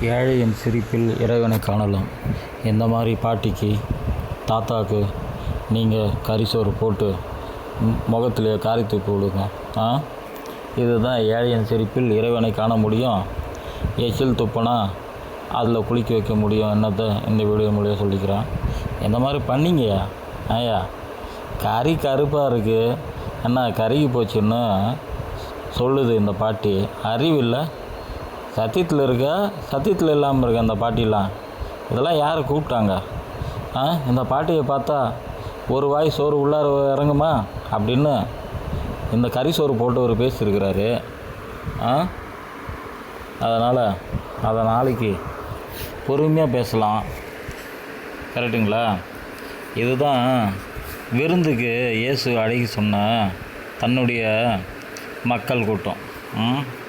ஏழையின் சிரிப்பில் இறைவனை காணலாம். இந்த மாதிரி பாட்டிக்கு தாத்தாவுக்கு நீங்கள் கரிசோறு போட்டு முகத்தில் முகத்திலே காரி விடுங்க ஆ? இதுதான் ஏழையின் சிரிப்பில் இறைவனை காண முடியும். எச்சில் துப்புனா அதில் குளிக்க வைக்க முடியும் என்னத்தை இந்த வீடியோ மூலியம் சொல்லிக்கிறேன். இந்த மாதிரி பண்ணிங்கய்யா? ஐயா கறி கருப்பாக இருக்குது என்ன கருகி போச்சுன்னு சொல்லுது இந்த பாட்டி. அறிவில்லை சத்தியத்தில் இருக்க சத்தியத்தில் இல்லாமல் இருக்க அந்த பாட்டிலாம். இதெல்லாம் யார் கூப்பிட்டாங்க? ஆ இந்த பாட்டியை பார்த்தா ஒரு வாய் சோறு உள்ளார இறங்குமா? அப்படின்னு இந்த கறி சோறு போட்டு ஒரு பேசியிருக்கிறாரு. ஆ அதனால் அதை நாளைக்கு பொறுமையாக பேசலாம். கரெக்டுங்களா இதுதான் விருந்துக்கு இயேசு அழகி சொன்ன தன்னுடைய மக்கள் கூட்டம். ம்?